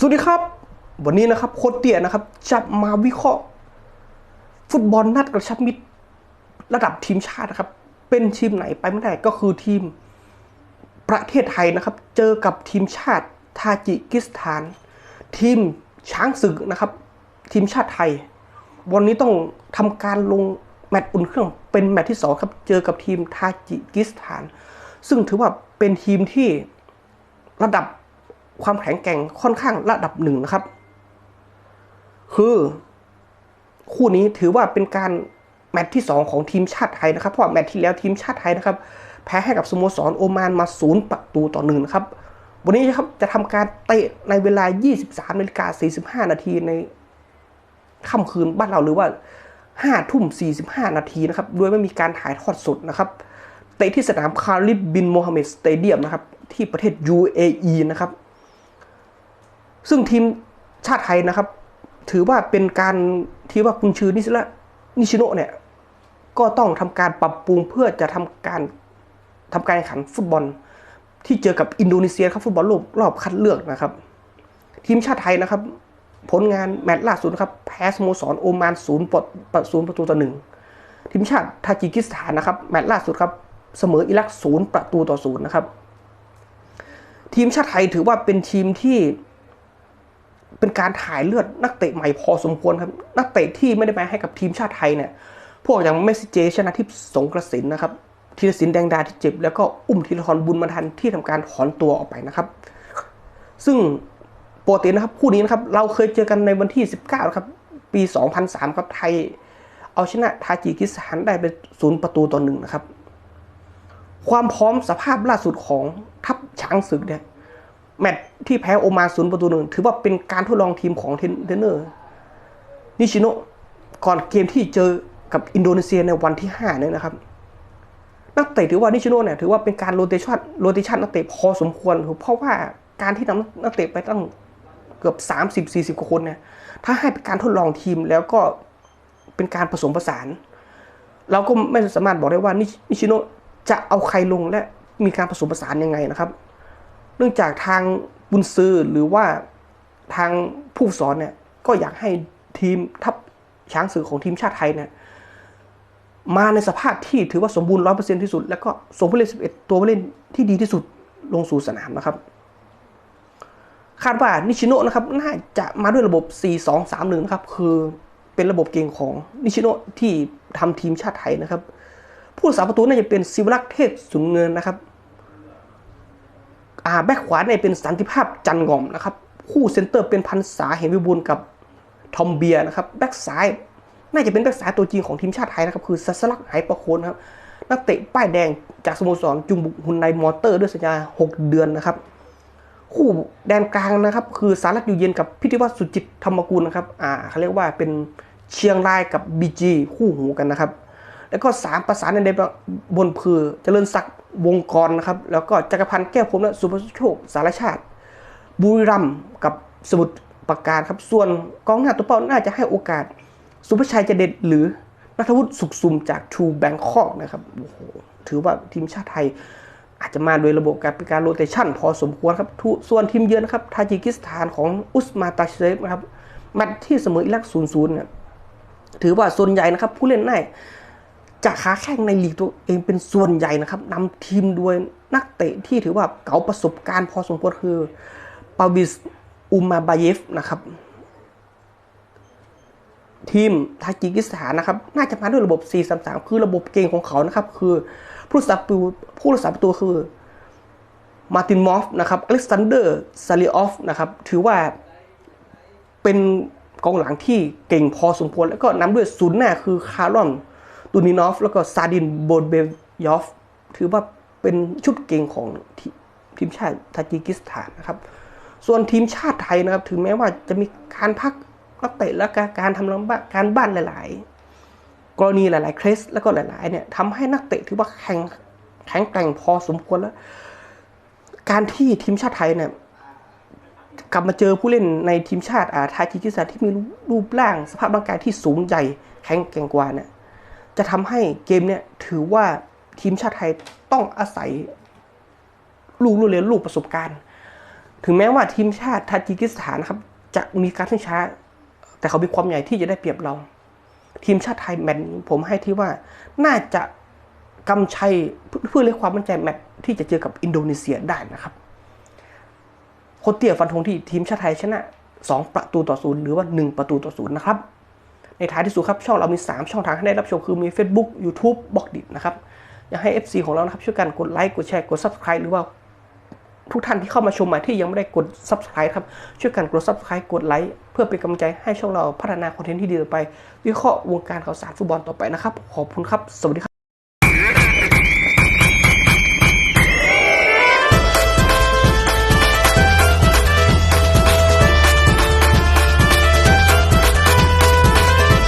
สวัสดีครับ วันนี้นะครับโคตเตียนะครับจะมาวิเคราะห์ ฟุตบอลนัดกระชับมิตร ระดับทีมชาตินะครับ เป็นทีมไหนไปไม่ได้ก็คือทีมประเทศไทยนะครับ เจอกับทีมชาติทาจิกิสถาน ทีมช้างศึกนะครับ ทีมชาติไทย วันนี้ต้องทำการลงแมตช์อุ่นเครื่องเป็นแมตช์ที่สองครับเจอกับทีมทาจิกิสถาน ซึ่งถือว่าเป็นทีมที่ระดับ ความแข็งแกร่งค่อนข้างระดับหนึ่งนะครับ คือ คู่นี้ถือว่าเป็นการแมตช์ที่ 2 ของทีมชาติไทยนะครับ เพราะแมตช์ที่แล้วทีมชาติไทยนะครับ แพ้ให้กับสโมสรโอมานมาศูนย์ประตูต่อหนึ่งครับ วันนี้นะครับจะทำการเตะในเวลา 23นาฬิกา45 นาทีในค่ำคืนบ้านเราหรือว่า5ทุ่ม45นาทีนะครับ โดยไม่มีการถ่ายทอดสดนะครับ เตะที่สนามคาริบบินโมฮัมเหม็ดสเตเดียมนะครับ ที่ประเทศ UAE นะครับ ซึ่งทีมชาติไทยนะครับ ถือว่าเป็นการที่ว่าคุณชื่อนิชิระนิชิโนะเนี่ยก็ต้องทำการปรับปรุงเพื่อจะทำการทำการแข่งขันฟุตบอล ที่เจอกับอินโดนีเซียครับฟุตบอลโลกรอบคัดเลือกนะครับ ทีมชาติไทยนะครับ ผลงานแมตช์ล่าสุดครับแพ้สโมสรโอมานศูนย์ประศูนย์ประตูต่อหนึ่งทีมชาติทาจิกิสถานนะครับแมตช์ล่าสุดครับเสมออิรักศูนย์ประตูต่อศูนย์นะครับ ทีมชาติไทยถือว่าเป็นทีมที่ เป็นการถ่ายเลือดนักเตะใหม่พอสมควรครับ นักเตะที่ไม่ได้มาให้กับทีมชาติไทยเนี่ย พวกอย่างเมสซิเจชนะทิพสงกระสินนะครับธีรศิลป์แดงดาที่เจ็บ แล้วก็อุ้มธีรทรบุญมาทันที่ทำการถอนตัวออกไปนะครับ ซึ่งปกตินะครับคู่นี้นะครับเราเคยเจอกันในวันที่ 19ครับปี 2003 ครับไทย เอาชนะทาจิกิสถานได้เป็นศูนย์ประตูต่อหนึ่งนะครับ ความพร้อมสภาพล่าสุดของทัพช้างศึกเนี่ย แมตช์ที่แพ้โอมานศูนย์ประตูหนึ่งถือว่าเป็นการทดลองทีมของเทนเนอร์นิชิโนะก่อนเกมที่เจอกับอินโดนีเซียในวันที่5เนี่ยนะครับ นักเตะถือว่านิชิโนะเนี่ยถือว่าเป็นการโรเตชันโรเตชันนักเตะพอสมควร เพราะว่าการที่นำนักเตะไปตั้งเกือบ 30-40กว่าคนเนี่ยถ้าให้เป็นการทดลองทีมแล้วก็เป็นการผสมผสาน เราก็ไม่สามารถบอกได้ว่านิชิโนะจะเอาใครลงและมีการผสมผสานยังไงนะครับ เนื่องจากทางบุญซือหรือว่าทางผู้สอนเนี่ยก็อยากให้ทีมทัพช้างศึกของทีมชาติไทยเนี่ยมาในสภาพที่ถือว่าสมบูรณ์ร้อยเปอร์เซ็นที่สุด แล้วก็ส่งผู้เล่นสิบเอ็ดตัวผู้เล่นที่ดีที่สุดลงสู่สนามนะครับ คาดว่านิชิโนะนะครับน่าจะมาด้วยระบบ 4-2-3-1นะครับคือเป็นระบบเก่งของนิชิโนะที่ทำทีมชาติไทยนะครับ ผู้สาประตูน่าจะเป็นศิวรักษ์เทพสุนเงินนะครับ อ่าแบ็คขวาเนี่ยเป็นสันติภาพจันงอมนะครับ คู่เซนเตอร์เป็นพันษาเห็นวิบูลกับทอมเบียนะครับแบ็คซ้ายน่าจะเป็นแบ็คซ้ายตัวจริงของทีมชาติไทยนะครับ คือสัสลักไหประโคนครับนักเตะป้ายแดงจากสโมสรจุงบุกฮุนไดมอเตอร์ด้วยสัญญา 6 เดือนนะครับ คู่แดนกลางนะครับ คือสารัตอยู่เย็นกับพิธีวัตสุจิตธรรมกุลนะครับอ่าเขาเรียกว่าเป็นเชียงรายกับบีจีคู่หูกันนะครับ แล้วก็สามประสานในบนพือเจริญศักดิ์วงกรนะครับ แล้วก็จักรพันธ์แก้วพรมและสุภโชคสารชาติ บุรีรัมย์กับสมุทรปราการครับ ส่วนกองหน้าตัวเป้าน่าจะให้โอกาส สุภชัยเจเด็ดหรือนัทวุฒิสุขสุมจากทูแบงคอกนะครับโอ้โหถือว่าทีมชาติไทยอาจจะมาโดยระบบการเป็นการโรเตชันพอสมควรครับ ส่วนทีมเยือนนะครับทาจิกิสถานของอุสมาตาเชฟนะครับแมตช์ที่เสมออิรักศูนย์ศูนย์เนี่ยถือว่าส่วนใหญ่นะครับ ผู้เล่นได้ จะค้าแข่งในลีกตัวเองเป็นส่วนใหญ่นะครับนำทีมด้วยนักเตะที่ถือว่าเก่าประสบการณ์พอสมควรคือปาวิสอุมาบาเยฟนะครับทีมทาจิกิสถานนะครับ น่าจะมาด้วยระบบ 4-3-3 คือระบบเกมของเขานะครับ คือผู้รักษาประตูผู้รักษาประตูคือมาตินมอฟนะครับอเล็กซานเดอร์ซาลิออฟนะครับ ถือว่าเป็นกองหลังที่เก่งพอสมควร แล้วก็นำด้วยศูนย์หน้าคือคารอน ตูนินอฟ แล้วก็ซาดินโบนเบยอฟ ถือว่าเป็นชุดเก่งของทีมชาติทาจิกิสถานนะครับ ส่วนทีมชาติไทยนะครับ ถึงแม้ว่าจะมีการพักนักเตะและการทำลำบาการบ้านหลาย ๆ กรณีหลาย ๆ เคสแล้วก็หลาย ๆ เนี่ยทำให้นักเตะถือว่าแข็งแข็งแกร่งพอสมควรแล้ว การที่ทีมชาติไทยเนี่ยกลับมาเจอผู้เล่นในทีมชาติอาทาจิกิสถานที่มีรูปร่างสภาพร่างกายที่สูงใหญ่แข็งแกร่งกว่าเนี่ย จะทำให้เกมเนี่ยถือว่าทีมชาติไทยต้องอาศัยลูกลูกเรียนลูกประสบการณ์ ถึงแม้ว่าทีมชาติทาจิกิสถานนะครับ จะมีการขึ้นช้า แต่เขามีความใหญ่ที่จะได้เปรียบเรา ทีมชาติไทยแมตช์นี้ผมให้ที่ว่าน่าจะกำชัยเพื่อเรียกความมั่นใจแมตช์ที่จะเจอกับอินโดนีเซียได้นะครับโคชเตียฟันธงที่ทีมชาติไทยชนะ 2 ประตูต่อศูนย์หรือว่า 1 ประตูต่อศูนย์นะครับ ในท้ายที่สุดครับช่องเรามี 3 ช่องทางให้ได้รับชมคือมี Facebook YouTube บล็อกดินะครับอยากให้ FC ของเรานะครับช่วยกันกดไลค์กดแชร์กด Subscribe หรือว่าทุกท่านที่เข้ามาชมใหม่ที่ยังไม่ได้กด Subscribe ครับ ช่วยกันกด Subscribe กดไลค์เพื่อเป็นกำลังใจให้ช่องเราพัฒนาคอนเทนต์ที่ดีต่อไป วิเคราะห์วงการข่าวสารฟุตบอลต่อไปนะครับ ขอบคุณครับ สวัสดีครับ